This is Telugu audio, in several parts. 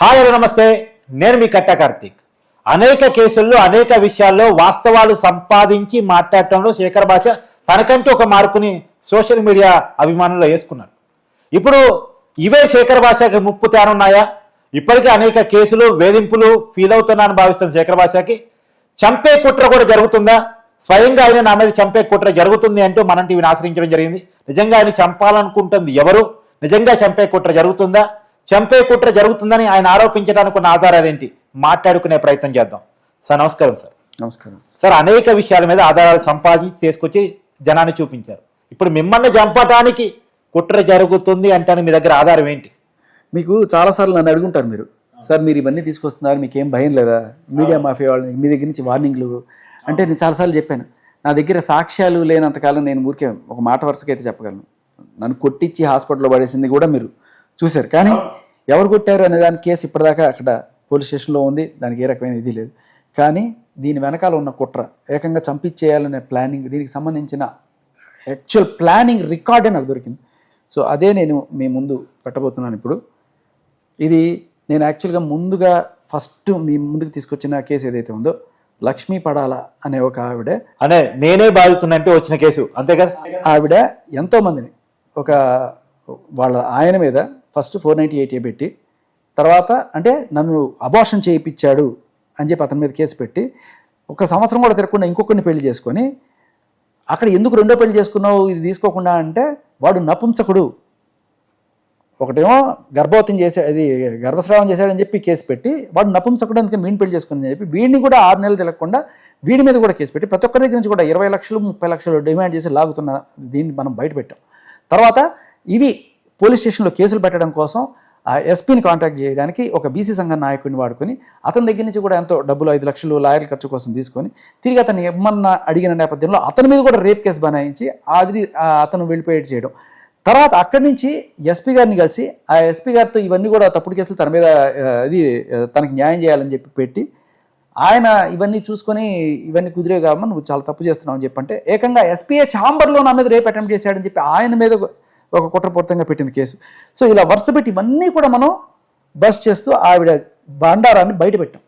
హాయ్ హలో నమస్తే. నేను మీ కట్ట కార్తీక్. అనేక కేసుల్లో అనేక విషయాల్లో వాస్తవాలు సంపాదించి మాట్లాడటంలో శేఖర్ భాష తనకంటూ ఒక మార్కుని సోషల్ మీడియా అభిమానుల్లో వేసుకున్నారు. ఇప్పుడు ఇవే శేఖర్ భాషకి ముప్పు తేనున్నాయా ఇప్పటికే అనేక కేసులు వేధింపులు ఫీల్ అవుతున్నానని భావిస్తున్న శేఖర్ భాషకి చంపే కుట్ర కూడా జరుగుతుందా? స్వయంగా ఆయన నా మీద చంపే కుట్ర జరుగుతుంది అంటూ మనం టీవీని ఆశ్రయించడం జరిగింది. నిజంగా ఆయన చంపాలనుకుంటుంది ఎవరు? నిజంగా చంపే కుట్ర జరుగుతుందా? చంపే కుట్ర జరుగుతుందని ఆయన ఆరోపించడానికి ఉన్న ఆధారాలు ఏంటి? మాట్లాడుకునే ప్రయత్నం చేద్దాం. సార్ నమస్కారం సార్. నమస్కారం. సార్ అనేక విషయాల మీద ఆధారాలు సంపాదించి తీసుకొచ్చి జనాన్ని చూపించారు. ఇప్పుడు మిమ్మల్ని చంపటానికి కుట్ర జరుగుతుంది అంటాను మీ దగ్గర ఆధారం ఏంటి? మీకు చాలాసార్లు నన్ను అడుగుంటారు మీరు. సార్ మీరు ఇవన్నీ తీసుకొస్తున్నారు మీకు ఏం భయం లేదా? మీడియా మాఫియా వాళ్ళని మీ దగ్గర నుంచి వార్నింగ్లు? అంటే నేను చాలాసార్లు చెప్పాను. నా దగ్గర సాక్ష్యాలు లేనంతకాలం నేను ఊరికే ఒక మాట వరుసకైతే చెప్పగలను. నన్ను కొట్టించి హాస్పిటల్లో పడేసింది కూడా మీరు చూశారు. కానీ ఎవరు కొట్టారు అనే దాని కేసు ఇప్పటిదాకా అక్కడ పోలీస్ స్టేషన్లో ఉంది. దానికి ఏ రకమైన ఇది లేదు. కానీ దీని వెనకాల ఉన్న కుట్ర ఏకంగా చంపించేయాలనే ప్లానింగ్ దీనికి సంబంధించిన యాక్చువల్ ప్లానింగ్ రికార్డే నాకు దొరికింది. సో అదే నేను మీ ముందు పెట్టబోతున్నాను ఇప్పుడు. ఇది నేను యాక్చువల్గా ముందుగా ఫస్ట్ మీ ముందుకు తీసుకొచ్చిన కేసు ఏదైతే ఉందో లక్ష్మీ పడాల అనే ఒక ఆవిడ అనే నేనే బాధితున్నంటే వచ్చిన కేసు. అంతే కదా? ఆవిడ ఎంతో మందిని ఒక వాళ్ళ ఆయన మీద ఫస్ట్ ఫోర్ నైంటీ ఎయిట్ పెట్టి తర్వాత అంటే నన్ను అబార్షన్ చేయించాడు అని చెప్పి అతని మీద కేసు పెట్టి ఒక సంవత్సరం కూడా తిరగకుండా ఇంకొకరిని పెళ్ళి చేసుకొని అక్కడ ఎందుకు రెండో పెళ్ళి చేసుకున్నావు ఇది తీసుకోకుండా అంటే వాడు నపుంసకుడు. ఒకటేమో గర్భవతం చేసే అది గర్భస్రావం చేశాడని చెప్పి కేసు పెట్టి వాడు నపుంసకుడు అందుకే మీన్ పెళ్ళి చేసుకుని చెప్పి వీడిని కూడా ఆరు నెలలు తిరగకుండా వీడి మీద కూడా కేసు పెట్టి ప్రతి ఒక్కరి దగ్గర నుంచి కూడా ఇరవై లక్షలు ముప్పై లక్షలు డిమాండ్ చేసి లాగుతున్న దీన్ని మనం బయట పెట్టాం. తర్వాత ఇవి పోలీస్ స్టేషన్లో కేసులు పెట్టడం కోసం ఆ ఎస్పీని కాంటాక్ట్ చేయడానికి ఒక బీసీ సంఘ నాయకుడిని వాడుకొని అతని దగ్గర నుంచి కూడా ఎంతో డబ్బులు ఐదు లక్షలు లాయర్ల ఖర్చు కోసం తీసుకొని తిరిగి అతన్ని ఏమన్నా అడిగిన నేపథ్యంలో అతని మీద కూడా రేప్ కేసు బనాయించి అది అతను వెళ్ళిపోయేట్ చేయడం. తర్వాత అక్కడి నుంచి ఎస్పీ గారిని కలిసి ఆ ఎస్పీ గారితో ఇవన్నీ కూడా తప్పుడు కేసులు తన మీద ఇది తనకి న్యాయం చేయాలని చెప్పి పెట్టి ఆయన ఇవన్నీ చూసుకొని ఇవన్నీ కుదిరే కాబట్టి నువ్వు చాలా తప్పు చేస్తున్నావు అని చెప్పంటే ఏకంగా ఎస్పీఏ ఛాంబర్లో నా మీద రేపు అటెంప్ట్ చేశాడని చెప్పి ఆయన మీద ఒక కుట్రపూర్తంగా పెట్టిన కేసు. సో ఇలా వరుస పెట్టి ఇవన్నీ కూడా మనం బస్ చేస్తూ ఆవిడ బండారాన్ని బయట పెట్టాం.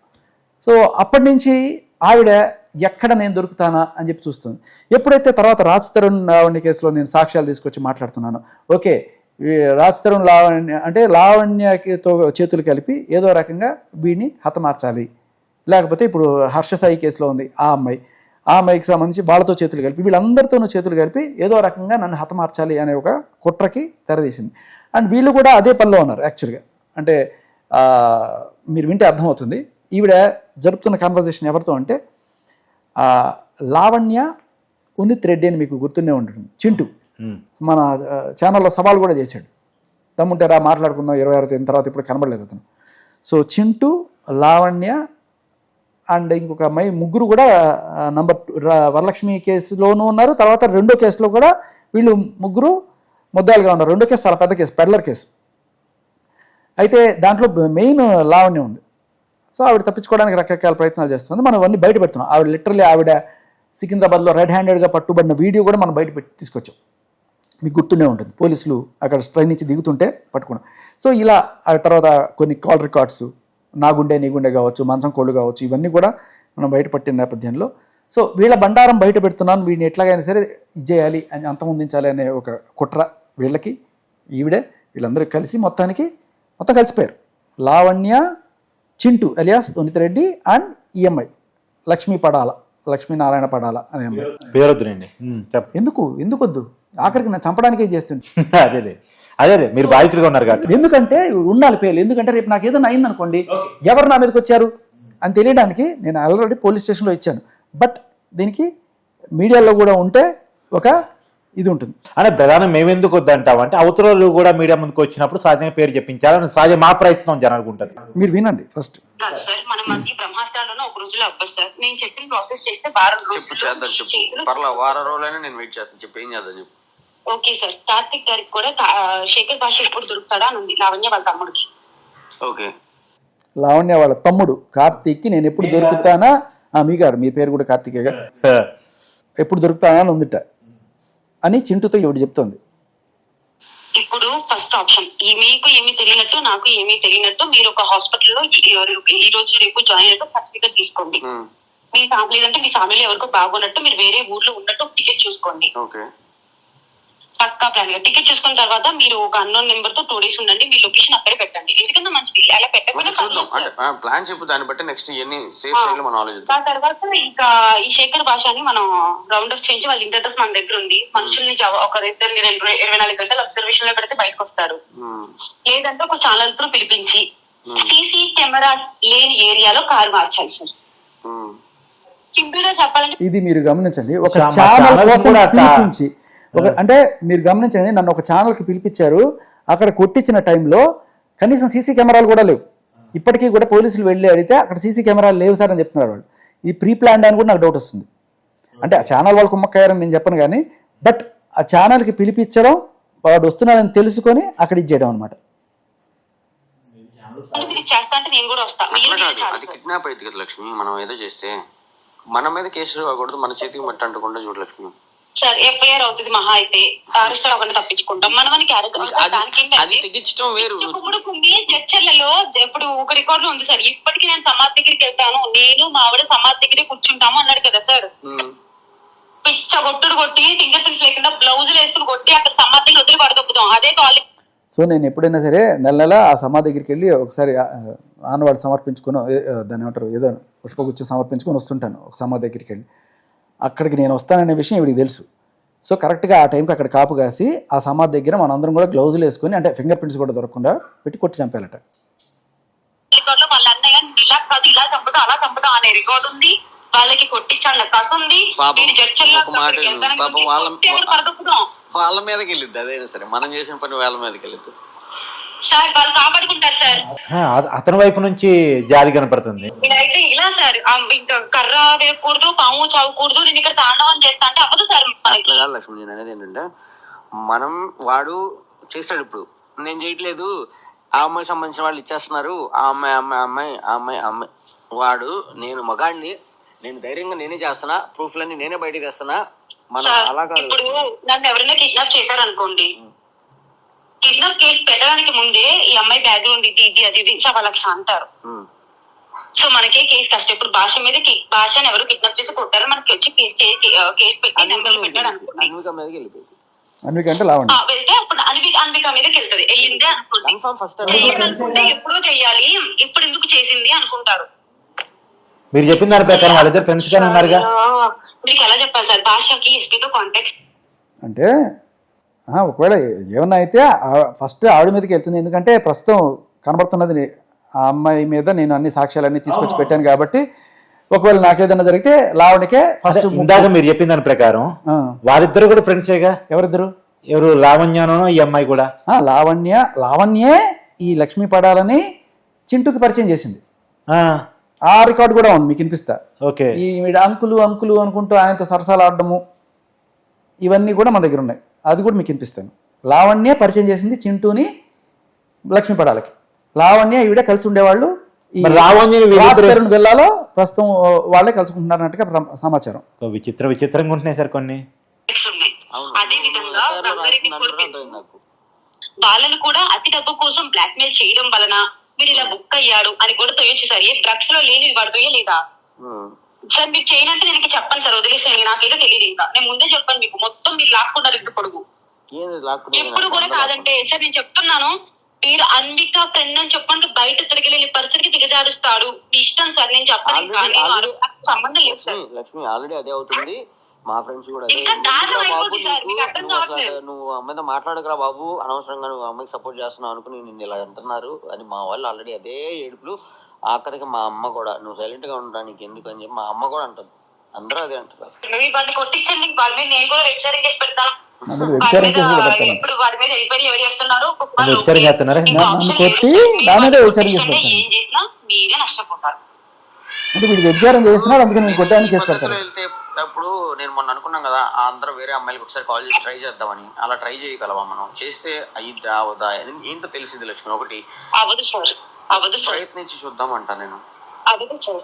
సో అప్పటి నుంచి ఆవిడ ఎక్కడ నేను దొరుకుతానా అని చెప్పి చూస్తుంది. ఎప్పుడైతే తర్వాత రాజ్ తరుణ్ లావణ్య కేసులో నేను సాక్ష్యాలు తీసుకొచ్చి మాట్లాడుతున్నాను ఓకే రాజ్ తరుణ్ లావణ్య అంటే లావణ్యతో చేతులు కలిపి ఏదో రకంగా వీడిని హతమార్చాలి. లేకపోతే ఇప్పుడు హర్ష సాయి కేసులో ఉంది ఆ అమ్మాయి. ఆ అమ్మాయికి సంబంధించి వాళ్ళతో చేతులు కలిపి వీళ్ళందరితోనూ చేతులు కలిపి ఏదో రకంగా నన్ను హతమార్చాలి అనే ఒక కుట్రకి తెరదీసింది అండ్ వీళ్ళు కూడా అదే పనిలో ఉన్నారు యాక్చువల్గా అంటే మీరు వింటే అర్థమవుతుంది. ఈవిడ జరుపుతున్న కాన్వర్జేషన్ ఎవరితో అంటే లావణ్య ఉనిత్ రెడ్డి అని మీకు గుర్తుండే ఉంటుంది. చింటూ. మన ఛానల్లో సవాల్ కూడా చేశాడు. తమ్ముంటారా మాట్లాడుకుందాం ఇరవై ఆరు తేదీ తర్వాత ఇప్పుడు కనబడలేదు అతను. సో చింటూ లావణ్య అండ్ ఇంకొక అమ్మాయి ముగ్గురు కూడా నంబర్ టూ వరలక్ష్మి కేసులోనూ ఉన్నారు. తర్వాత రెండో కేసులో కూడా వీళ్ళు ముగ్గురు ముద్దాలుగా ఉన్నారు. రెండో కేసు చాలా పెద్ద కేసు పెడ్లర్ కేసు. అయితే దాంట్లో మెయిన్ లావణ్యం ఉంది. సో ఆవిడ తప్పించుకోవడానికి రకరకాల ప్రయత్నాలు చేస్తుంది. మనం అవన్నీ బయట పెడుతున్నాం. ఆవిడ లిటరలీ ఆవిడ సికింద్రాబాద్లో రెడ్ హ్యాండెడ్గా పట్టుబడిన వీడియో కూడా మనం బయట పెట్టి తీసుకొచ్చాం. మీకు గుర్తుండే ఉంటుంది. పోలీసులు అక్కడ ట్రైన్ నుంచి దిగుతుంటే పట్టుకున్నాం. సో ఇలా ఆ తర్వాత కొన్ని కాల్ రికార్డ్స్ నా గుండె నీ గుండె కావచ్చు మంచం కోళ్ళు కావచ్చు ఇవన్నీ కూడా మనం బయట పట్టిన నేపథ్యంలో. సో వీళ్ళ బండారం బయట పెడుతున్నాను వీడిని ఎట్లాగైనా సరే ఇది చేయాలి అని అంతమొందించాలి అనే ఒక కుట్ర వీళ్ళకి ఈవిడే వీళ్ళందరూ కలిసి మొత్తానికి మొత్తం కలిసిపోయారు. Lavanya Chintu alias Reddy and EMI. Lakshmi Padala Lakshminarayana Padala అనే పేరొద్దునండి ఎందుకు ఎందుకు? వద్దు ఆఖరికి నేను చంపడానికే చేస్తుంది అదేలే అదేలే మీరు బాధితులుగా ఉన్నారు కాబట్టి. ఎందుకంటే ఉండాలి పేర్లు. ఎందుకంటే రేపు నాకు ఏదైనా అయిందనుకోండి ఎవరు నా మీదకి వచ్చారు అని తెలియడానికి నేను ఆల్రెడీ పోలీస్ స్టేషన్లో ఇచ్చాను. బట్ దీనికి మీడియాలో కూడా ఉంటే ఒక ఇది ఉంటుంది. అంటే ప్రధానం మేమెందుకు వద్దంటాం అంటే అవతరాలు కూడా మీడియా ముందుకు వచ్చినప్పుడు సహజంగా పేరు చెప్పించాలని సహజ మా ప్రయత్నం జనానికి ఉంటుంది. మీరు వినండి ఫస్ట్ కాదు సార్ మన మధ్య బ్రహ్మాస్త్రాలను ఒక రోజులో అవ్వదు సార్. నేను చెప్పిన ప్రాసెస్ చేస్తే వారం చెప్పు రోజుల్లో చేద్దాం చెప్పు. చేతులు పర్లా వారం రోజులైనా నేను వెయిట్ చేస్తాను. చెప్పు ఏం చేద్దాం చెప్పు. Okay sir. కార్తిక్ గారికి కూడా శేఖర్ భాష ఎప్పుడు దొరుకుతాడా అని ఉంది. లావణ్య వాళ్ళ తమ్ముడికి. ఓకే. లావణ్య వాళ్ళ తమ్ముడు కార్తీక్కి నేను ఎప్పుడు దొరుకుతానా? ఆ, మీ గారు మీ పేరు కూడా కార్తీకేగా ఎప్పుడు దొరుకుతానా అని ఉందిట. అని చింటూతో ఇవిడ చెప్తోంది. ఇప్పుడు ఫస్ట్ ఆప్షన్. ఈ మీకు ఏమీ తెలియనట్టు నాకు ఏమీ తెలియనట్టు మీరు ఒక హాస్పిటల్లో ఈ- రోజు రేపు జాయిన్ అయినట్టు సర్టిఫికేట్ తీసుకోండి. మీ ఫ్యామిలీ అంటే మీ ఫ్యామిలీ ఎవరికో బాగున్నట్టు మీరు వేరే ఊర్లో ఉన్నట్టు టికెట్ చూసుకోండి. ఓకే. పక్కా ప్లాన్గా టికెట్ చూసుకున్న తర్వాత మీరు ఒక అన్నోన్ నెంబర్తో టూ డేస్ ఉండండి మీ లొకేషన్ అక్కడే పెట్టండి. ఎందుకంటే మంచిది. అలా చూద్దాం. అంటే ప్లాన్ చెప్పు దాన్ని బట్టి నెక్స్ట్ ఇవన్నీ సేఫ్ సైడ్ మనం ఆలోచిద్దాం. దాని తర్వాత ఇంకా ఈ శేఖర్ భాష అని మనం రౌండ్ ఆఫ్ చేయించి వాళ్ళ ఇంటర్ మన దగ్గర ఉంది. మనుషుల్ని జవ- ఒక ఇద్దరిని రెండు ఇరవై నాలుగు గంటలు అబ్జర్వేషన్లో పెడితే బయటకు వస్తారు లేదంటే ఒక ఛానల్ త్రూ పిలిపించి సీసీ కెమెరాస్ లేని ఏరియాలో కారు మార్చాలి సార్ సింపుల్గా చెప్పాలంటే ఇది మీరు గమనించండి. ఒక చాలా ఛానల్ కోసం కూడా పిలిపించి ఒక అంటే మీరు గమనించండి నన్ను ఒక ఛానల్కి పిలిపించారు. అక్కడ కొట్టించిన టైంలో కనీసం సీసీ కెమెరాలు కూడా లేవు. ఇప్పటికీ కూడా పోలీసులు వెళ్ళి అడిగితే అక్కడ సీసీ కెమెరాలు లేవు సార్ అని చెప్తున్నారు వాళ్ళు. ఈ ప్రీ ప్లాన్డ్ అని కూడా నాకు డౌట్ వస్తుంది. అంటే ఆ ఛానల్ వాళ్ళు కుమ్మక్కయ్యారని నేను చెప్పను కానీ బట్ ఆ ఛానల్కి పిలిపించడం వాడు వస్తున్నాడని తెలుసుకొని అక్కడ ఇచ్చేయడం అనమాట అది. కిడ్నాప్ అయితే కదా లక్ష్మి. మనం ఏదో చేస్తే మన మీద కేసులు కాకూడదు మన చేతికి మట్టి అంటకుండా చూడు లక్ష్మి. సార్ ఎఫ్ఐఆర్ అవుతుంది మహా అయితే అరెస్ట్ అవ్వకుండా తప్పించుకుంటాం. మనమని అది దానికి అది తెగించడం వేరు. ఇప్పుడు కొన్ని చర్చలలో ఇప్పుడు ఒక రికార్డు ఉంది సార్. ఇప్పటికి నేను సమాధి దగ్గరికి వెళ్తాను. నేను మా ఆవిడ సమాధి దగ్గరే కూర్చుంటాము అన్నాడు కదా సార్. పిచ్చ కొట్టుడు కొట్టి ఫింగర్ ప్రింట్స్ లేకుండా బ్లౌజులు వేసుకుని కొట్టి అక్కడ సమాధి దగ్గర వదిలి పడదొప్పుతాం అదే కాలేజ్ సో నేను ఎప్పుడైనా సరే నెల నెల ఆ సమాధి దగ్గరికి వెళ్ళి ఒకసారి ఆ, ఆనవాడు సమర్పించుకొని దాన్ని ఏమంటారు? ఏదో పుష్పగుచ్చం సమర్పించుకొని వస్తుంటాను ఒక సమాధి దగ్గరికి వెళ్ళి. అక్కడికి నేను వస్తాననే విషయం ఇవిడికి తెలుసు. సో కరెక్ట్గా ఆ టైంకి అక్కడ కాపు కాసి ఆ సమాధి దగ్గర మనందరం కూడా గ్లౌజులు వేసుకొని అంటే ఫింగర్ ప్రింట్స్ కూడా దొరకకుండా పెట్టి కొట్టి లో వాళ్ళ అన్నయ్య నేను ఇలా కాదు ఇలా చంపుతా అలా చంపుతా అనే రికార్డు ఉంది. వాళ్ళకి కస ఉంది. వాళ్ళ మీదకి వెళ్ళిద్ది అదైనా సరే. మనం చేసిన పని వాళ్ళ మీదకి వెళ్ళిద్ది. సార్ వాళ్ళు కాపాడుకుంటారు సార్. అతని వైపు నుంచి జాలి కనపడుతుంది. నేనైతే ఇలా సార్ ఆ ఇంకా కర్ర వేయకూడదు పాము చావకూడదు నేను ఇక్కడ తాండవం చేస్తా అంటే అవ్వదు సార్. మనకి కాదు లక్ష్మి నేను అనేది ఏంటంటే మనం వాడు చేస్తాడు ఇప్పుడు. నేను చేయట్లేదు ఆ అమ్మాయి సంబంధించిన వాళ్ళు ఇచ్చేస్తున్నారు ఆ అమ్మాయి అమ్మాయి అమ్మాయి ఆ అమ్మాయి ఆ అమ్మాయి. వాడు నేను మగాడిని నేను ధైర్యంగా నేనే చేస్తున్నా ప్రూఫ్లన్నీ నేనే బయటకు తెస్తున్నా మనం సార్ అలా కాదు. ఇప్పుడు నన్ను ఎవరైనా కిడ్నాప్ చేశారనుకోండి కిడ్నాప్ కేసు పెట్టడానికి ముందే ఈ అమ్మాయి బ్యాక్గ్రౌండ్ ఇది ఇది అది ఇది లక్ష అంటారు. సో మనకే కేసు కష్టం. ఇప్పుడు భాష మీద కి- భాషను ఎవరు కిడ్నాప్ చేసి కొట్టారు మనకి వచ్చి కేసు పెట్టి అన్విక లావండి వెళ్తే అప్పుడు అన్విక అన్విక మీదకి వెళ్తది. వెళ్ళిందే అనుకోండి. ఎప్పుడో చెయ్యాలి. ఇప్పుడు ఎందుకు చేసింది అనుకుంటారు. మీరు చెప్పిన దాని ప్రకారం వాళ్ళిద్దరు ఫ్రెండ్స్ గానే ఉన్నారుగా. మీకు ఎలా చెప్పాలి సార్? భాషకి ఎస్పీతో కాంటాక్ట్ అంటే ఒకవేళ ఏమన్నా అయితే ఫస్ట్ ఆవిడ మీదకి వెళ్తుంది. ఎందుకంటే ప్రస్తుతం కనబడుతున్నది ఆ అమ్మాయి మీద నేను అన్ని సాక్ష్యాలన్నీ తీసుకొచ్చి పెట్టాను కాబట్టి ఒకవేళ నాకేదైనా జరిగితే లావణికే ఫస్ట్ ఇందాక మీరు చెప్పిన దాని ప్రకారం వారిద్దరు కూడా ఫ్రెండ్సేగా ఎవరిద్దరు? ఎవరు? లావణ్యానో ఈ అమ్మాయి కూడా? లావణ్య లావణ్యే ఈ లక్ష్మీ పడాలని చింటూకి పరిచయం చేసింది. ఆ, ఆ రికార్డు కూడా ఉంది మీకు వినిపిస్తా. ఓకే. ఈ అంకులు అంకులు అనుకుంటూ ఆయనతో సరసాలు ఆడడము. ఇవన్నీ కూడా మన దగ్గర ఉన్నాయి. అది కూడా మీకు వినిపిస్తాను. లావణ్య పరిచయం చేసింది చింటూని లక్ష్మీ పడాలకి. లావణ్య ఈవిడ కలిసి ఉండేవాళ్ళు. తరుణ్ విల్లాలో ప్రస్తుతం వాళ్ళే కలుసుకుంటున్నారు అన్నట్టుగా ప్ర- సమాచారం. విచిత్ర విచిత్రంగా ఉంటున్నాయి సార్ కొన్ని. అదే విధంగా వాళ్ళని కూడా అతి డబ్బు కోసం బ్లాక్ మెయిల్ చేయడం వలన వీడు ఇలా బుక్ అయ్యాడు అని కూడా తొయ్యొచ్చు సార్. ఏ డ్రగ్స్లో లేని వాడు తొయ్యలేదా? ఉమ్, సార్ మీరు చేయనంటే నేను ఇంక చెప్పను సార్ వదిలేసేయండి నాకేదో తెలియదు ఇంకా. నేను ముందే చెప్పాను మీకు మొత్తం మీరు లాక్కున్నారు ఇంత పొడుగు. ఎప్పుడు నాకు కూడా కాదంటే సార్ నేను చెప్తున్నాను మీరు అన్విక ఫ్రెండ్ అని చెప్పండి బయట తిరగలేని పరిస్థితికి దిగజాడుస్తాడు మీ ఇష్టం సార్ నేను చెప్పను నాకు సంబంధం లేదు సార్. లక్ష్మి ఆల్రెడీ అదే అవుతుంది. మా ఫ్రెండ్స్ కూడా నీకు? మీకు. నువ్వు అమ్మాయితో మాట్లాడకురా బాబు. అనవసరంగా నువ్వు అమ్మాయికి సపోర్ట్ చేస్తున్నావు అనుకుని నిన్ను ఇలా అంటున్నారు. అని మా వాళ్ళు ఆల్రెడీ అదే ఏడుపులు. ఆఖరికి మా అమ్మ కూడా నువ్వు సైలెంట్గా ఉండడానికి ఎందుకు? అని చెప్పి మా అమ్మ కూడా అంటుంది. అందరూ అదే అంటారు వాటిని కొట్టించండి వాళ్ళ మీద నేను కూడా చేసి పెడతాను అందులో వాడి మీద వాడి ఎవరు చేస్తున్నారు? నన్ను కొట్టి వాడిని చేసి పెడతాను. ఏం చేసినా మీరే నష్టపోతారు. అంటే వీడు వ్యభిచారం అందుకని నేను వెళ్తే అప్పుడు నేను మొన్న అనుకున్నాం కదా ఆ అందరూ వేరే అమ్మాయిలకి ఒకసారి కాల్ చేసి ట్రై చేద్దామని. అలా ట్రై చేయగలవా మనం? చేస్తే అయ్యిద్దా అవదా ఏంటో తెలిసింది లక్ష్మి ఒకటి. అవ్వదు సార్. ప్రయత్నించి చూద్దాం అంట నేను. అవ్వదు సార్.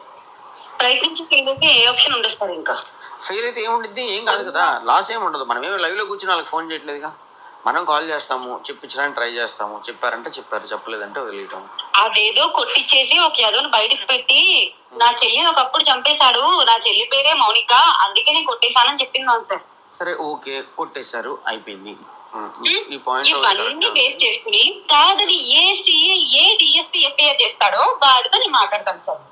ప్రయత్నించి ఫెయిల్కి ఏ ఆప్షన్ ఉండదు సార్ ఇంకా. ఫెయిల్ అయితే ఏముండిద్ది? ఏం కాదు కదా. లాస్ ఏమి ఉండదు. మనం ఏమి లైవ్లో కూర్చుని వాళ్ళకి ఫోన్ చేయట్లేదుగా. మనం కాల్ చేస్తాము చెప్పించడానికి ట్రై చేస్తాము. చెప్పారంటే చెప్పారు చెప్పలేదంటే వదిలేయటం. అదేదో కొట్టిచ్చేసి ఒక యదోని బయటకు పెట్టి నా చెల్లిని ఒకప్పుడు చంపేశాడు. నా చెల్లి పేరే మౌనిక. అందుకే నేను కొట్టేశానని చెప్పింది సార్. సరే ఓకే. కొట్టేశారు. అయిపోయింది. ఇవన్నీ బేస్ చేసుకుని కాదని ఏ సిఏ ఏ డిఎస్పీ ఎఫ్ఐఆర్ చేస్తాడో వాడితో నేను మాట్లాడతాను సార్.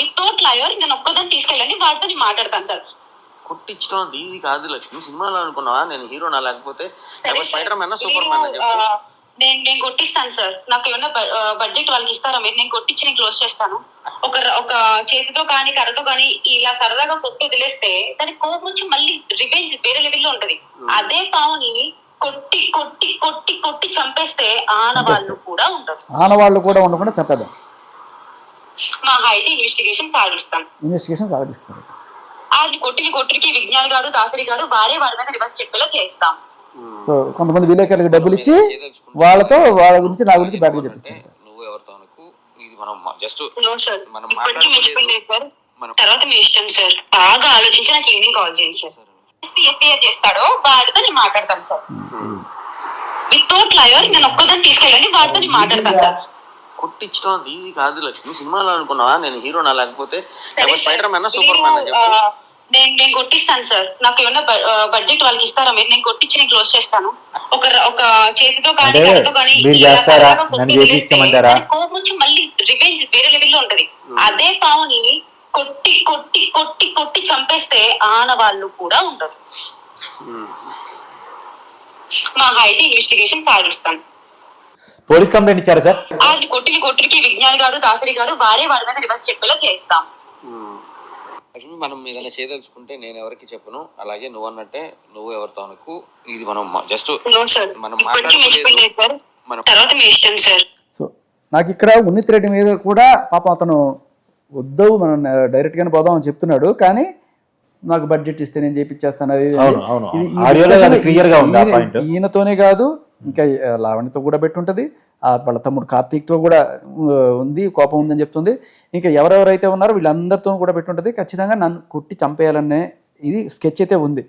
వితౌట్ లయర్ నేను ఒక్కదాన్ని తీసుకెళ్ళండి వాడితో నేను మాట్లాడతాను సార్. కొట్టించడం అంత ఈజీ కాదు లక్ష్మి. సినిమాలో అనుకున్నావా? నేను హీరోనా లేకపోతే స్పైడర్ మ్యాన్. సూపర్ మ్యాన్ నేను నేను కొట్టిస్తాను సార్. నాకు ఏమన్నా బడ్జెట్ వాళ్ళకి ఇస్తారా? మీరు నేను కొట్టించి నేను క్లోజ్ చేస్తాను. ఒక ఒక చేతితో కానీ కర్రతో కానీ ఇలా సరదాగా కొట్టి వదిలేస్తే దానికి కోపం వచ్చి మళ్ళీ రివెంజ్ వేరే లెవెల్లో ఉంటది. అదే పావుని కొట్టి కొట్టి కొట్టి కొట్టి చంపేస్తే ఆనవాళ్ళు కూడా ఉండదు ఆనవాళ్ళు కూడా ఉండకుండా చెప్పేద్దాం మా హైట్ ఇన్వెస్టిగేషన్ సాగిస్తాం. ఇన్వెస్టిగేషన్ సాగిస్తారు. ఆడిని కొట్టిని కొట్టికి విజ్ఞాన్ గాడు దాసరి గాడు వాడే వాడి మీద రివర్స్ చెప్పేలా చేస్తాం. సో కొంతమంది విలేకరులకు డబ్బులు ఇచ్చి వాళ్ళతో వాళ్ళ గురించి నా గురించి బ్యాడ్గా చెప్పిస్తారు నువ్వు ఎవరితో అనుకు ఇది మనం జస్ట్ సార్ సార్ తర్వాత మీ ఇష్టం సార్ బాగా ఆలోచించి నాకు ఈవినింగ్ కాల్ చేయండి సార్. ఎఫ్ఐఆర్ చేస్తాడో వాడితో నేను మాట్లాడతాను సార్ వితౌట్ లయర్ నేను ఒక్కదాన్ని తీసుకెళ్ళండి వాడితో నేను మాట్లాడతాను సార్ కొట్టించడం ఈజీ కాదు లక్ష్మి. సినిమాలో అనుకున్నావా? నేను హీరోనా లేకపోతే సరే sir. Spider man super man చెప్పు. నేను నేను కొట్టిస్తాను సార్ నాకు ఏమన్నా బడ్జెట్ వాళ్ళకి ఇస్తారా? మీరు నేను కొట్టించి నేను క్లోజ్ చేస్తాను. ఒక ఒక చేతితో కానీ కానీ కోపం వచ్చి మళ్ళీ రివెంజ్ వేరే లెవెల్లో ఉంటది. అదే పావుని కొట్టి కొట్టి కొట్టి కొట్టి చంపేస్తే ఆనవాళ్ళు కూడా ఉండదు మా హైట్ ఇన్వెస్టిగేషన్ సాగిస్తాం పోలీస్ కంప్లైంట్ ఇచ్చారా సార్ కొట్టిని కొట్టికి విజ్ఞాన్ గాడు దాసరి గాడు వాడే వాడి మీద రివర్స్ చెప్పేలా చేస్తాం. లక్ష్మి మనం ఏదైనా చేయదలుచుకుంటే నేను ఎవరికి చెప్పను. అలాగే నువ్వు అన్నట్టే నువ్వు ఎవరితో అనుకు ఇది మనం జస్ట్ నో సార్ మనం సో నాకు ఇక్కడ ఉన్నిత్ రెడ్డి మీద కూడా పాపం అతను వద్దు మనం డైరెక్ట్గానే పోదాం అని చెప్తున్నాడు. కానీ నాకు బడ్జెట్ ఇస్తే నేను చేపించేస్తాను అది. ఈయనతోనే కాదు ఇంకా ఆ, లావణ్యతో కూడా పెట్టుంటది వాళ్ళ తమ్ముడు కార్తీక్తో కూడా ఉంది కోపం ఉందని చెప్తుంది. ఇంకా ఎవరెవరైతే ఉన్నారో వీళ్ళందరితో కూడా పెట్టుంటది. ఖచ్చితంగా నన్ను కొట్టి చంపేయాలనే ఇది స్కెచ్ అయితే ఉంది.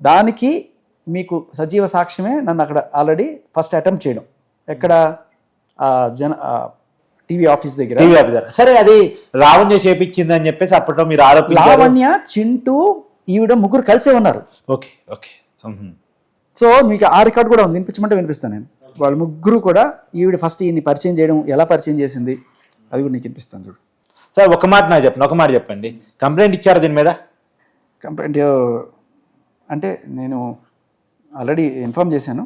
దానికి మీకు సజీవ సాక్ష్యమే నన్ను అక్కడ ఆల్రెడీ ఫస్ట్ అటెంప్ట్ చేయడం. ఎక్కడ? ఆ జన టీవీ ఆఫీస్ దగ్గర. టీవీ ఆఫీసర్ సరే అది లావణ్య చేపించింది అని చెప్పేసి అప్పట్లో మీరు ఆరోపించారు. లావణ్య చింటూ ఈవిడ ముగ్గురు కలిసే ఉన్నారు. Okay okay. సో మీకు ఆ రికార్డ్ కూడా ఉంది. వినిపించమంటే వినిపిస్తాను నేను. వాళ్ళ ముగ్గురు కూడా ఈవిడ ఫస్ట్ ఈయన్ని పరిచయం చేయడం ఎలా పరిచయం చేసింది అది కూడా నీకు వినిపిస్తాను చూడు. సార్ ఒక మాట నాకు చెప్పండి ఒక మాట చెప్పండి. కంప్లైంట్ ఇచ్చారు దీని మీద? కంప్లైంట్ అంటే నేను ఆల్రెడీ ఇన్ఫామ్ చేశాను.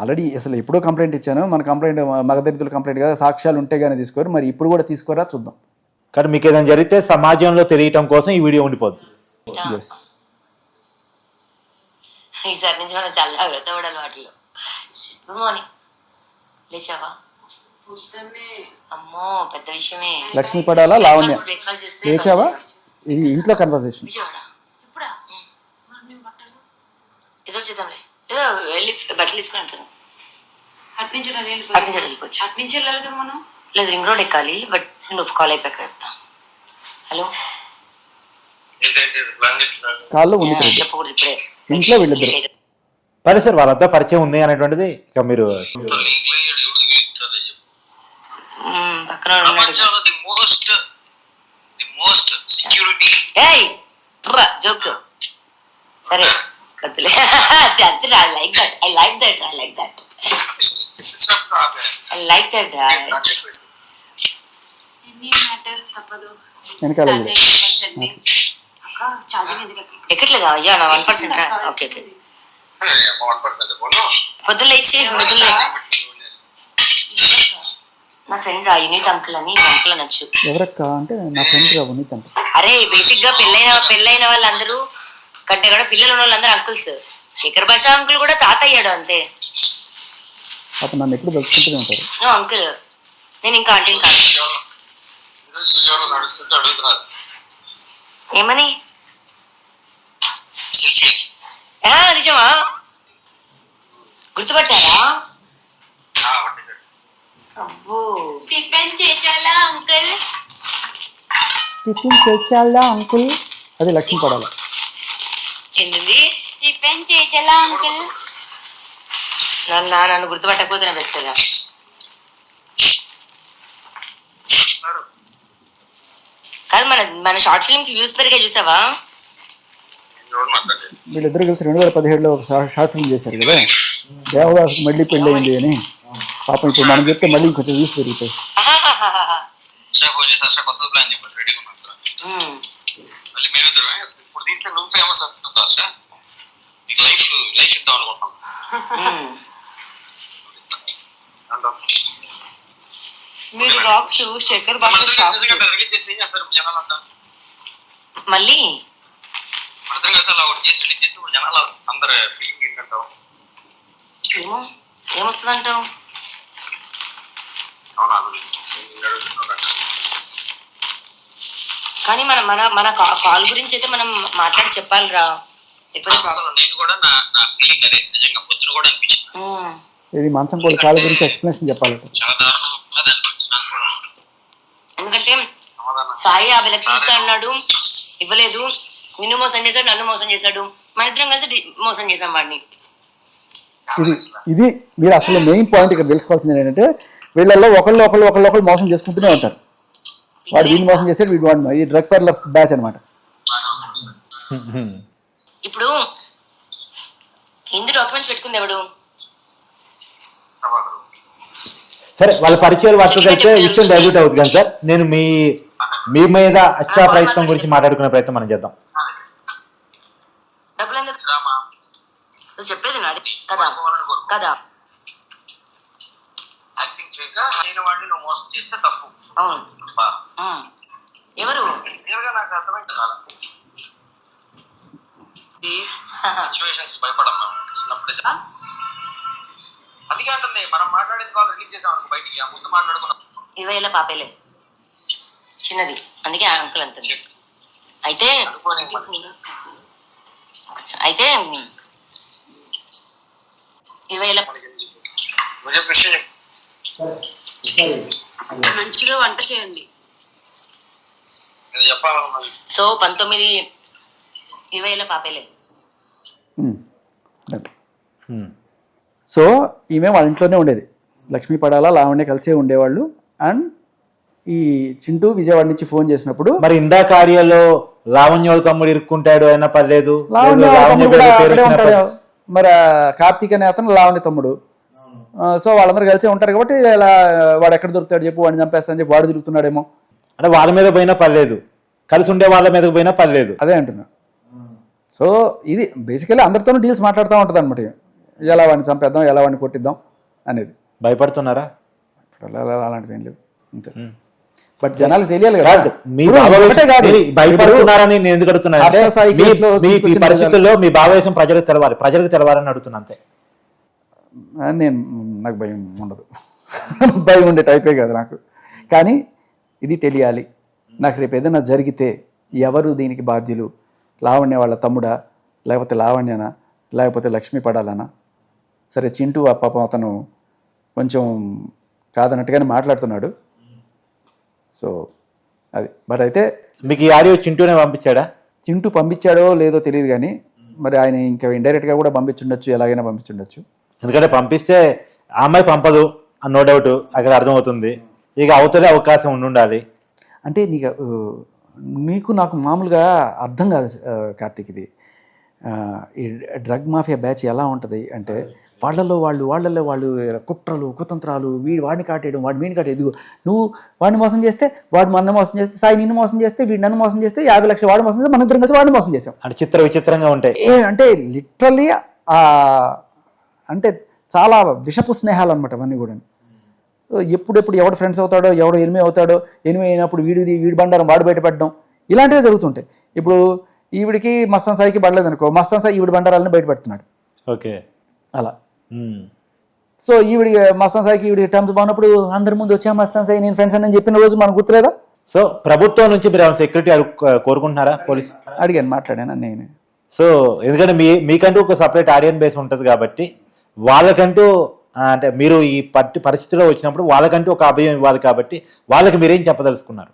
ఆల్రెడీ అసలు ఎప్పుడో కంప్లైంట్ ఇచ్చాను. మన కంప్లైంట్ మగదరిద్రుల కంప్లైంట్ కదా సాక్ష్యాలు ఉంటే కానీ తీసుకోరు. మరి ఇప్పుడు కూడా తీసుకోరా చూద్దాం. కానీ మీకు ఏదైనా జరిగితే సమాజంలో తెలియటం కోసం ఈ వీడియో ఉండిపోద్ది. ఈసారి నుంచి మనం చాలా జాగ్రత్త పడాలి వాటిలో. Good morning. లేచావా? అమ్మో పెద్ద విషయమే. లక్ష్మీ పడాలా లావణ్య? లేచావా? ఇది ఇంట్లో కన్వర్సేషన్ ఏదో చేద్దాంలే. ఏదో వెళ్ళి బట్టలు తీసుకుని ఉంటాను అట్నుంచి వెళ్ళిపోవచ్చు. అట్నుంచి వెళ్ళాలి కదా మనం? లేదు రింగ్ రోడ్ ఎక్కాలి బట్ నువ్వు కాల్ అయిపోయాక చెప్తా. హలో? కాల్లో ఉంది చెప్పకూడదు ఇప్పుడే. ఇంట్లో వీళ్ళిద్దరు. సరే సార్ వాళ్ళంతా పరిచయం ఉంది అనేటువంటిది ఇక మీరు మ్మ్, పక్కన ఉన్నాడు ప్రపంచంలో the most the most security ఏయ్ జోక్ సరే ఖర్చులే I like that I like that I like that I like that ఎన్ని మ్యాటర్ తప్పదు వెనకాల Start ఉంది. అయ్యి వచ్చండి. అక్క ఛార్జింగ్ ఎందుకు ఎక్కడ? ఎక్కట్లేదా అయ్యా నా వన్ పర్సెంట్ ఓకే ఓకే నా ఫ్రెండ్ ఆ యూనిట్ అంకుల్ అని అంకుల్ అనొచ్చు. ఎవరక్క? అంటే నా ఫ్రెండ్ అరే బేసిక్గా పెళ్ళైన పెళ్ళైన వాళ్ళందరూ కంటే కూడా పిల్లలు ఉన్న వాళ్ళందరూ అంకుల్స్ శేఖర్ భాష అంకుల్ కూడా తాత అయ్యాడు అంతే. అతను నన్ను ఎప్పుడు ఉంటారు? నో అంకుల్ నేను ఇంకా ఆంటీని కాదు. ఏమని సెల్ఫీ ఆ, నిజమా? గుర్తుపట్టారా? అబ్బో. టిఫిన్ చేశాలా అంకుల్? టిఫిన్ చేయాలా అంకుల్? అది లక్ష్మీ పడాలి. టిఫిన్ చేసేలా అంకుల్? నన్ను నన్ను గుర్తుపట్టకపోతే బెస్ట్గా కాదు. మన మన షార్ట్ ఫిల్మ్కి వ్యూస్ పెరిగే చూసావా? వీళ్ళిద్దరు కలిసి రెండు వేల పదిహేడులో ఒక షార్ట్ ఫిల్మ్ చేశారు కదా? దేవదాస్కి మళ్ళీ పెళ్ళయింది అని. పాపం ఇప్పుడు మనం చెప్తే మళ్ళీ ఇంకొంచెం వ్యూస్ పెరుగుతాయి మీరు రాక్స్ శేఖర్ బాబు మళ్ళీ అర్థం కదా అలా ఒకటి చేసి రిలీజ్ చేస్తే ఇప్పుడు జనాలు అందరు ఫీలింగ్ ఏంటంటావు? ఏమో ఏమొస్తుందంటావు అవునా నేను అడుగుతున్నాను కానీ మన మన మన కాల్ గురించి అయితే మనం మాట్లాడి చెప్పాలిరా. ఎప్పుడు అసలు నేను కూడా నా నా ఫీలింగ్ అదే. నిజంగా పొద్దున కూడా అనిపించింది. ఇది మంచం కోడి కాళ్ళ గురించి ఎక్స్ప్లెనేషన్ కూడా. ఎందుకంటే సమాధానం సాయి యాభై లక్షలు ఇస్తా అన్నాడు ఇవ్వలేదు. నిన్ను మోసం చేశాడు నన్ను మోసం చేశాడు. మన ఇద్దరం కలిసి మోసం చేశాం వాడిని. ఇది ఇది మీరు అసలు మెయిన్ పాయింట్ ఇక్కడ తెలుసుకోవాల్సింది ఏంటంటే వీళ్ళల్లో ఒకళ్ళు ఒకళ్ళు ఒకళ్ళు ఒకళ్ళు మోసం చేసుకుంటూనే ఉంటారు. వాడు వీడిని మోసం చేసాడు వీడు వాడిని ఈ డ్రగ్ పెర్లర్స్ బ్యాచ్ అనమాట ఇప్పుడు హిందూ డాక్యుమెంట్స్ పెట్టుకుంది ఎవడు? సరే వాళ్ళ పరిచయాలు వాటితో కలిస్తే విషయం డైల్యూట్ అవుతుంది కానీ సార్. నేను మీ మీ మీద అచ్చా ప్రయత్నం గురించి మాట్లాడుకునే ప్రయత్నం మనం చేద్దాం డబ్బులు ఎందుకు రామా నువ్వు చెప్పేది నాడి కదా. కదా. యాక్టింగ్ చేయక నేను వాడిని నువ్వు మోసం చేస్తే తప్పు. అవును. ఎవరు? క్లియర్గా నాకు అర్థమైంది కాదు. సిచ్యువేషన్స్ భయపడమ్మా చిన్నప్పుడే అందుకే అంటుంది మనం మాట్లాడిన కాల్ రిలీజ్ చేసాం అనుకో బయటికి. ఆ ముందు మాట్లాడుకున్నాం. ఇరవై ఏళ్ళ పాపేలే. చిన్నది. అందుకే ఆ అంకుల్ అంటుంది. అయితే అయితే మంచిగా వంట చేయండి. సో పంతొమ్మిది ఇరవై ఏళ్ళ పాపేలే. సో ఈమె వాళ్ళ ఇంట్లోనే ఉండేది. లక్ష్మీ పడాల లావణ్య కలిసే ఉండేవాళ్ళు. అండ్ ఈ చింటూ విజయవాడ నుంచి ఫోన్ చేసినప్పుడు మరి ఇందాక ఆడియోలో లావణ్యోడు తమ్ముడు ఇరుక్కుంటాడు అయినా పర్లేదు. మరి కార్తీక్ అనే అతను లావణ్య తమ్ముడు. సో వాళ్ళందరూ కలిసే ఉంటారు కాబట్టి ఇలా వాడు ఎక్కడ దొరుకుతాడు చెప్పు వాడిని చంపేస్తాను చెప్పి వాడు తిరుగుతున్నాడేమో. అంటే వాళ్ళ మీద పోయినా పర్లేదు. కలిసి ఉండే వాళ్ళ మీదకి పోయినా పర్లేదు. అదే అంటున్నా. సో ఇది బేసికలీ అందరితోనూ డీల్స్ మాట్లాడుతూ ఉంటుంది అనమాట ఎలా వాడిని చంపేద్దాం ఎలా వాడిని కొట్టిద్దాం అనేది. భయపడుతున్నారా? అలా- అలా- అలాంటిది ఏం లేదు. అంతే. బట్ జనాలకు తెలియాలి కదా. మీరు భయపడుతున్నారని నేను ఎందుకు అడుగుతున్నా అంటే హర్ష సాయి మీ- పరిస్థితుల్లో మీ భావవేశం ప్రజలకు తెలవాలి ప్రజలకు తెలవాలని అడుగుతున్నా అంతే. నేను నాకు భయం ఉండదు. భయం ఉండే టైపే కాదు నాకు. కానీ ఇది తెలియాలి. నాకు రేపు ఏదైనా జరిగితే ఎవరు దీనికి బాధ్యులు? లావణ్య వాళ్ళ తమ్ముడా? లేకపోతే లావణ్యనా? లేకపోతే లక్ష్మీ పడాలనా? సరే చింటూ ఆ పాపం అతను కొంచెం కాదన్నట్టుగానే మాట్లాడుతున్నాడు. సో అది. బట్ అయితే మీకు ఈ ఆడియో చింటూనే పంపించాడా? చింటూ పంపించాడో లేదో తెలియదు కానీ మరి ఆయన ఇంకా ఇండైరెక్ట్గా కూడా పంపించుండొచ్చు ఎలాగైనా పంపించుండొచ్చు. ఎందుకంటే పంపిస్తే ఆ అమ్మాయి పంపదు నో డౌట్ అక్కడ అర్థమవుతుంది. ఇక అవతలే అవకాశం ఉండి ఉండాలి అంటే నీకు ఆ, నీకు మామూలుగా అర్థం కాదు కార్తీక్ ఇది. ఈ డ్రగ్ మాఫియా బ్యాచ్ ఎలా ఉంటుంది అంటే వాళ్ళల్లో వాళ్ళు వాళ్ళల్లో వాళ్ళు కుట్రలు కుతంత్రాలు వీడు వాడిని కాటేయడం వాడు వీడిని కాటేయడం. ఇదిగో నువ్వు వాడిని మోసం చేస్తే వాడు మన మోసం చేస్తే సాయి నిన్ను మోసం చేస్తే వీడు నన్ను మోసం చేస్తే యాభై లక్షలు వాడు మోసం చేస్తే మన ఇద్దరం కలిసి వాడిని మోసం చేసాం అంటే చిత్ర విచిత్రంగా ఉంటాయి. ఏ అంటే లిటరల్లీ అంటే చాలా విషపు స్నేహాలు అనమాట అవన్నీ కూడా. సో ఎప్పుడెప్పుడు ఎవడు ఫ్రెండ్స్ అవుతాడో ఎవడు ఎనిమి అవుతాడో ఎనిమి అయినప్పుడు వీడిది వీడి బండారం వాడు బయట పెట్టడం ఇలాంటివే జరుగుతుంటాయి. ఇప్పుడు ఈవిడికి మస్తాన్ సాయికి పడలేదు అనుకో మస్తాన్ సాయి ఈవిడి బండారాలను బయట పెడుతున్నాడు ఓకే. అలా. సో ఈవిడి మస్తాన్ సాయికి ఈవిడి టర్మ్స్ బాగున్నప్పుడు అందరి ముందు వచ్చా మస్తాన్ సాయి నేను ఫ్రెండ్స్ అని చెప్పిన రోజు మనకు గుర్తులేదా? సో ప్రభుత్వం నుంచి మీరు సెక్యూరిటీ కోరుకుంటున్నారా పోలీస్? అడిగాను మాట్లాడాను నేనే. సో ఎందుకంటే మీ మీకంటూ ఒక సపరేట్ ఆడియన్ బేస్ ఉంటుంది కాబట్టి వాళ్ళకంటూ అంటే మీరు ఈ పట్టి పరిస్థితిలో వచ్చినప్పుడు వాళ్ళకంటూ ఒక అభయం ఇవ్వాలి కాబట్టి వాళ్ళకి మీరేం చెప్పదలుచుకున్నారు?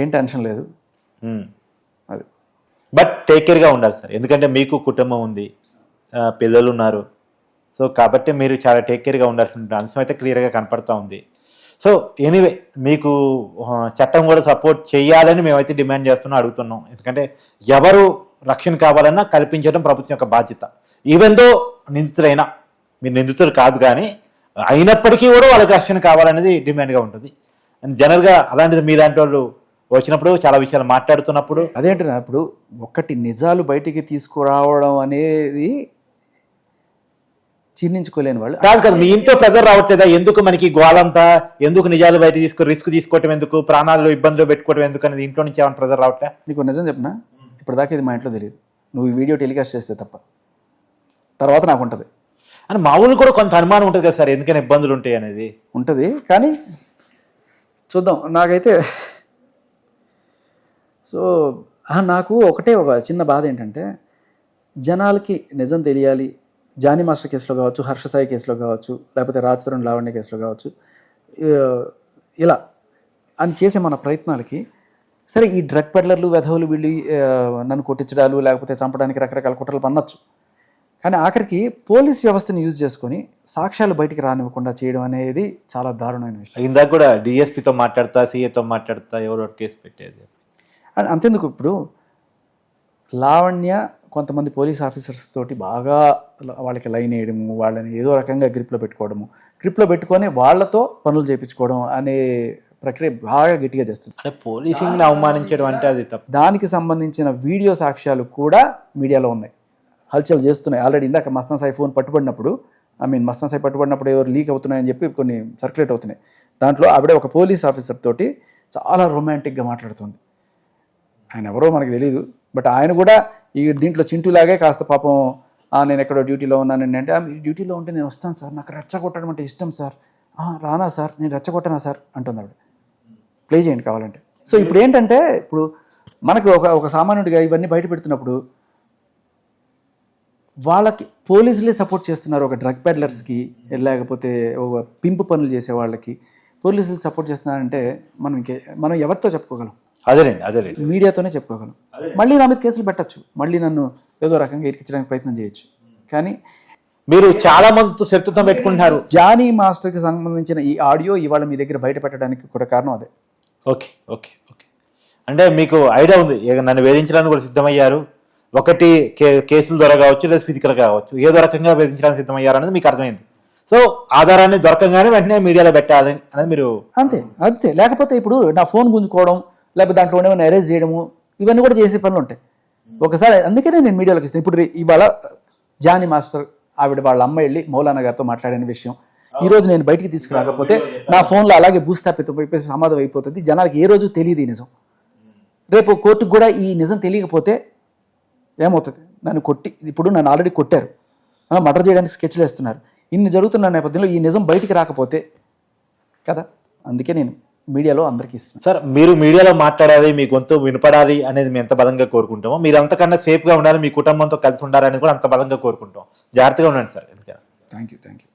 ఏం టెన్షన్ లేదు. ఉమ్. అది. బట్ టేక్ కేర్గా ఉండాలి సార్ ఎందుకంటే మీకు కుటుంబం ఉంది పిల్లలు ఉన్నారు. సో కాబట్టి మీరు చాలా టేక్ కేర్గా ఉండాల్సిన అంశం అయితే క్లియర్గా కనపడుతూ ఉంది. సో ఎనీవే మీకు చట్టం కూడా సపోర్ట్ చేయాలని మేమైతే డిమాండ్ చేస్తున్నాం అడుగుతున్నాం. ఎందుకంటే ఎవరు రక్షణ కావాలన్నా కల్పించడం ప్రభుత్వం యొక్క బాధ్యత. ఈవెన్ దో నిందితులైనా మీరు నిందితులు కాదు కానీ అయినప్పటికీ కూడా వాళ్ళకి రక్షణ కావాలనేది డిమాండ్గా ఉంటుంది. అండ్ జనరల్గా అలాంటిది మీ లాంటి వాళ్ళు వచ్చినప్పుడు చాలా విషయాలు మాట్లాడుతున్నప్పుడు అదేంటన్నా ఇప్పుడు ఒక్కటి నిజాలు బయటికి తీసుకురావడం అనేది జీర్ణించుకోలేని వాళ్ళు. కాదు కదా మీ ఇంట్లో ప్రెజర్ రావట్లేదా? ఎందుకు మనకి గోలంతా ఎందుకు నిజాలు బయట తీసుకో రిస్క్ తీసుకోవటం ఎందుకు? ప్రాణాల్లో ఇబ్బందులు పెట్టుకోవడం ఎందుకు అనేది ఇంట్లో నుంచి ఏమైనా ప్రెజర్ రావట్లే? నీకు నిజం చెప్పనా? ఇప్పటిదాకా ఇది మా ఇంట్లో తెలియదు. నువ్వు ఈ వీడియో టెలికాస్ట్ చేస్తే తప్ప. తర్వాత నాకు ఉంటుంది. అని మామూలు కూడా కొంత అనుమానం ఉంటుంది కదా సార్ ఎందుకని ఇబ్బందులు ఉంటాయి అనేది? ఉంటుంది కానీ చూద్దాం. నాకైతే సో నాకు ఒకటే ఒక చిన్న బాధ ఏంటంటే జనాలకి నిజం తెలియాలి జానీ మాస్టర్ కేసులో కావచ్చు హర్షసాయి కేసులో కావచ్చు లేకపోతే రాజ్ తరుణ్ లావణ్య కేసులో కావచ్చు ఇలా అని చేసే మన ప్రయత్నాలకి సరే ఈ డ్రగ్ పెడ్లర్లు వెధవులు వీళ్ళు నన్ను కొట్టించడాలు లేకపోతే చంపడానికి రకరకాల కుట్రలు పన్నచ్చు కానీ ఆఖరికి పోలీస్ వ్యవస్థను యూజ్ చేసుకొని సాక్ష్యాలు బయటికి రానివ్వకుండా చేయడం అనేది చాలా దారుణమైన విషయం. ఇందాక కూడా డిఎస్పీతో మాట్లాడతా సీఏతో మాట్లాడతా ఎవరో కేసు పెట్టేది. అంతెందుకు ఇప్పుడు లావణ్య కొంతమంది పోలీస్ ఆఫీసర్స్ తోటి బాగా వాళ్ళకి లైన్ వేయడము వాళ్ళని ఏదో రకంగా గ్రిప్లో పెట్టుకోవడము. గ్రిప్లో పెట్టుకొని వాళ్ళతో పనులు చేయించుకోవడం అనే ప్రక్రియ బాగా గట్టిగా చేస్తుంది అంటే పోలీసింగ్ని అవమానించడం అంటే అది తప్పు. దానికి సంబంధించిన వీడియో సాక్ష్యాలు కూడా మీడియాలో ఉన్నాయి. హల్చల్ చేస్తున్నాయి. ఆల్రెడీ ఇందాక మస్తాన్ సాయి ఫోన్ పట్టుబడినప్పుడు ఐ మీన్ మస్తాన్ సాయి పట్టుబడినప్పుడు ఎవరు లీక్ అవుతున్నాయని చెప్పి కొన్ని సర్క్యులేట్ అవుతున్నాయి. దాంట్లో ఆవిడ ఒక పోలీస్ ఆఫీసర్ తోటి చాలా రొమాంటిక్గా మాట్లాడుతుంది. ఆయన ఎవరో మనకు తెలియదు బట్ ఆయన కూడా ఈ దీంట్లో చింటూలాగే కాస్త పాపం నేను ఎక్కడో డ్యూటీలో ఉన్నానండి అంటే మీరు డ్యూటీలో ఉంటే నేను వస్తాను సార్. నాకు రెచ్చగొట్టడం అంటే ఇష్టం సార్. రానా సార్. నేను రెచ్చగొట్టనా సార్? అంటుంది ఆవిడ. ప్లే చేయండి కావాలంటే. సో ఇప్పుడు ఏంటంటే ఇప్పుడు మనకు ఒక ఒక సామాన్యుడిగా ఇవన్నీ బయట పెడుతున్నప్పుడు వాళ్ళకి పోలీసులే సపోర్ట్ చేస్తున్నారు ఒక డ్రగ్ పెడ్లర్స్కి లేకపోతే ఒక పింపు పనులు చేసే వాళ్ళకి. పోలీసులు సపోర్ట్ చేస్తున్నారంటే మనం ఇంకే మనం ఎవరితో చెప్పుకోగలం? అదేలేండి అదేలేండి మీడియాతోనే చెప్పుకోగలం. మళ్ళీ నా మీద కేసులు పెట్టచ్చు. మళ్ళీ నన్ను ఏదో రకంగా ఇరికించడానికి ప్రయత్నం చేయొచ్చు. కానీ మీరు చాలా మందితో శత్రుత్వం పెట్టుకుంటున్నారు. జానీ మాస్టర్కి సంబంధించిన ఈ ఆడియో ఇవాళ మీ దగ్గర బయట పెట్టడానికి కూడా కారణం అదే. Okay okay okay. అంటే మీకు ఐడియా ఉంది. ఇక నన్ను వేధించడానికి కూడా సిద్ధమయ్యారు. ఒకటి కే కేసుల ద్వారా కావచ్చు లేదా ఫిజికల్ కావచ్చు. ఏదో రకంగా వేధించడానికి సిద్ధమయ్యారు అనేది మీకు అర్థమైంది. సో ఆధారాన్ని దొరకంగానే వెంటనే మీడియాలో పెట్టాలి అనేది మీరు అంతే అంతే. లేకపోతే ఇప్పుడు నా ఫోన్ గుంజుకోవడం లేకపోతే దాంట్లో ఏమైనా అరేంజ్ చేయడము ఇవన్నీ కూడా చేసే పనులు ఉంటాయి. ఒకసారి అందుకనే నేను మీడియాలోకి ఇస్తాను ఇప్పుడు ఇవాళ జానీ మాస్టర్ ఆవిడ వాళ్ళ అమ్మ వెళ్ళి మౌలానా గారితో మాట్లాడిన విషయం. ఈ రోజు నేను బయటికి తీసుకురాకపోతే నా ఫోన్లో అలాగే భూస్థాపితం అయిపోయి సమాధం అయిపోతుంది. జనాలకి ఏ రోజు తెలియదు ఈ నిజం. రేపు కోర్టుకు కూడా ఈ నిజం తెలియకపోతే ఏమవుతుంది? నన్ను కొట్టి ఇప్పుడు నన్ను ఆల్రెడీ కొట్టారు. మర్డర్ చేయడానికి స్కెచ్లు వేస్తున్నారు. ఇన్ని జరుగుతున్న నేపథ్యంలో ఈ నిజం బయటికి రాకపోతే కదా? అందుకే నేను మీడియాలో అందరికీ ఇస్తున్నాను సార్ మీరు మీడియాలో మాట్లాడాలి మీ గొంతు వినపడాలి అనేది మేము ఎంత బలంగా కోరుకుంటామో మీరు అంతకన్నా సేఫ్గా ఉండాలి మీ కుటుంబంతో కలిసి ఉండాలని కూడా అంత బలంగా కోరుకుంటాం. జాగ్రత్తగా ఉండండి సార్ ఎందుకంటే థ్యాంక్ యూ థ్యాంక్ యూ